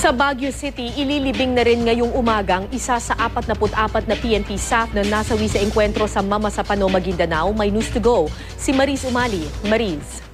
Sa Baguio City, ililibing na rin ngayong umagang isa sa 44 na PNP staff na nasawi sa engkwentro sa Mama sa Pano, Maguindanao. May news to go. Si Maris Umali. Maris.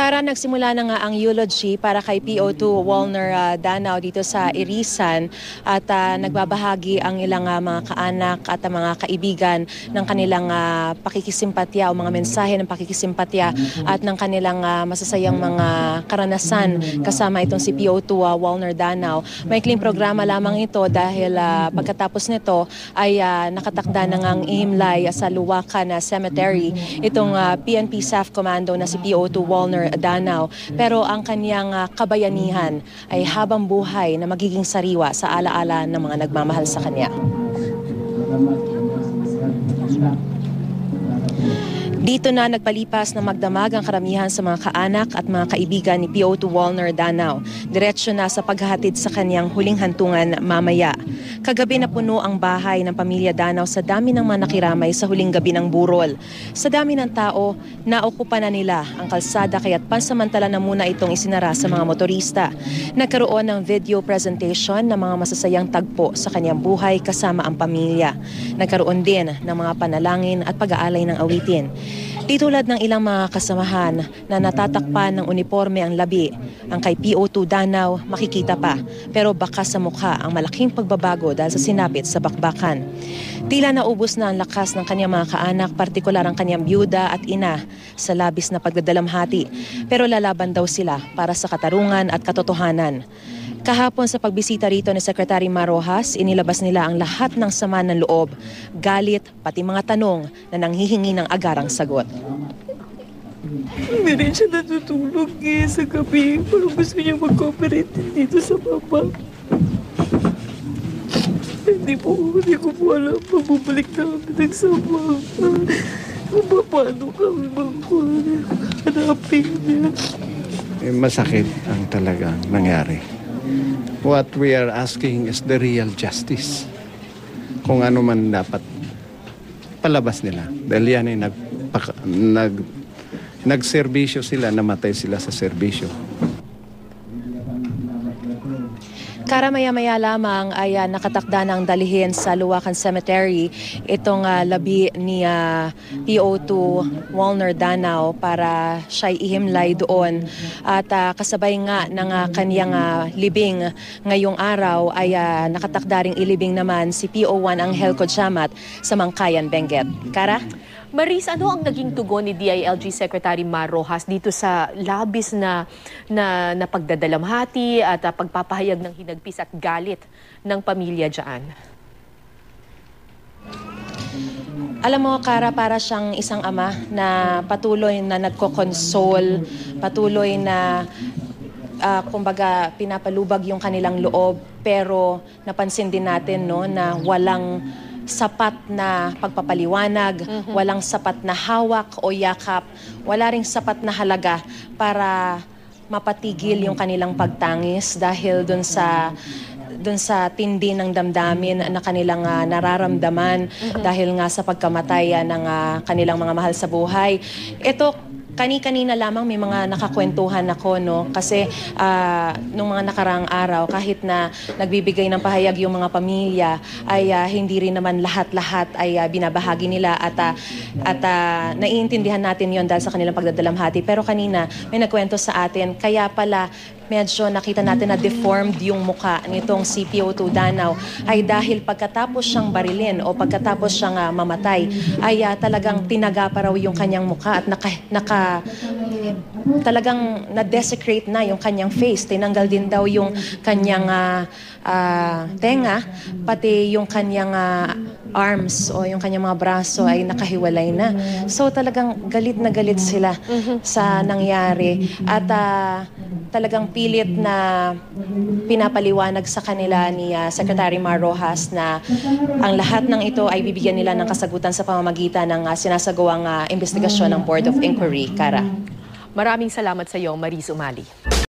Kara, nagsimula na nga ang eulogy para kay PO2 Walner uh, Danao dito sa Irisan at uh, nagbabahagi ang ilang uh, mga kaanak at uh, mga kaibigan ng kanilang uh, pakikisimpatya o mga mensahe ng pakikisimpatya at ng kanilang uh, masasayang mga karanasan kasama itong si PO2 uh, Walner Danao. Maikling programa lamang ito dahil uh, pagkatapos nito ay uh, nakatakda na ngang ihimlay sa Luwakan na Cemetery itong uh, PNP Staff Commando na si PO2 Walner Danao. Pero ang kanyang uh, kabayanihan ay habang buhay na magiging sariwa sa alaala ng mga nagmamahal sa kanya. Dito na nagpalipas na magdamag ang karamihan sa mga kaanak at mga kaibigan ni PO2 Walner Danao. Diretso na sa paghahatid sa kanyang huling hantungan mamaya. Kagabi na puno ang bahay ng pamilya Danao sa dami ng mga nakiramay sa huling gabi ng burol. Sa dami ng tao, naokupa na nila ang kalsada kaya't pansamantala na muna itong isinara sa mga motorista. Nagkaroon ng video presentation ng mga masasayang tagpo sa kanyang buhay kasama ang pamilya. Nagkaroon din ng mga panalangin at pag-aalay ng awitin. Di tulad ng ilang mga kasamahan na natatakpan ng uniforme ang labi, ang kay PO2 Danao makikita pa pero baka sa mukha ang malaking pagbabago dahil sa sinapit sa bakbakan. Tila naubos na ang lakas ng kanyang mga kaanak, partikular ang kanyang byuda at ina sa labis na pagdadalamhati. Pero lalaban daw sila para sa katarungan at katotohanan. Kahapon sa pagbisita rito ni Secretary Marojas, inilabas nila ang lahat ng sama ng loob, galit, pati mga tanong na nanghihingi ng agarang sagot. Hindi rin siya natutulog eh sa gabi. Parang gusto niya mag-cooperate dito sa papa. Hindi po, hindi ko po alam. Magbubalik na kami nagsama. Kung paano kami maghanapin niya. Eh, masakit ang talagang nangyari. What we are asking is the real justice. Kung ano man dapat palabas nila. Dahil yan ay nagpaka, nag, nagserbisyo sila, namatay sila sa serbisyo. Karamaya-maya lamang ay uh, nakatakda ng dalihin sa Luwakan Cemetery itong uh, labi ni uh, PO2 Walner Danao para siya ihimlay doon. At uh, kasabay nga ng uh, kanyang uh, libing ngayong araw ay uh, nakatakda ring ilibing naman si PO1 Angel Kodjamat sa Mangkayan, Benguet. Kara? Maris, ano ang naging tugon ni DILG Secretary Mar Rojas dito sa labis na, na, na pagdadalamhati at uh, pagpapahayag ng hinagpis at galit ng pamilya dyan? Alam mo, Kara, para siyang isang ama na patuloy na nagko-console, patuloy na uh, kumbaga pinapalubag yung kanilang loob pero napansin din natin no na walang sapat na pagpapaliwanag, mm-hmm. walang sapat na hawak o yakap, wala ring sapat na halaga para mapatigil yung kanilang pagtangis dahil dun sa dun sa tindi ng damdamin na kanilang uh, nararamdaman mm-hmm. dahil nga sa pagkamatay uh, ng uh, kanilang mga mahal sa buhay. Ito kani-kanina lamang may mga nakakwentuhan ako no? Kasi uh, nung mga nakaraang araw kahit na nagbibigay ng pahayag yung mga pamilya ay uh, hindi rin naman lahat-lahat ay uh, binabahagi nila at uh, at uh, naiintindihan natin yon dahil sa kanilang pagdadalamhati. Pero kanina may nagkwento sa atin. Kaya pala medyo nakita natin na deformed yung muka nitong CPO2 Danao ay dahil pagkatapos siyang barilin o pagkatapos siyang uh, mamatay ay uh, talagang tinaga pa raw yung kanyang muka at naka, naka talagang na-desecrate na yung kanyang face. Tinanggal din daw yung kanyang uh, uh, tenga, pati yung kanyang uh, arms o yung kanyang mga braso ay nakahiwalay na. So talagang galit na galit sila sa nangyari. At uh, talagang pilit na pinapaliwanag sa kanila ni uh, Secretary Mar Rojas na ang lahat ng ito ay bibigyan nila ng kasagutan sa pamamagitan ng uh, sinasagawang uh, investigasyon ng Board of Inquiry. Kara. Maraming salamat sa iyo, Maris Umali.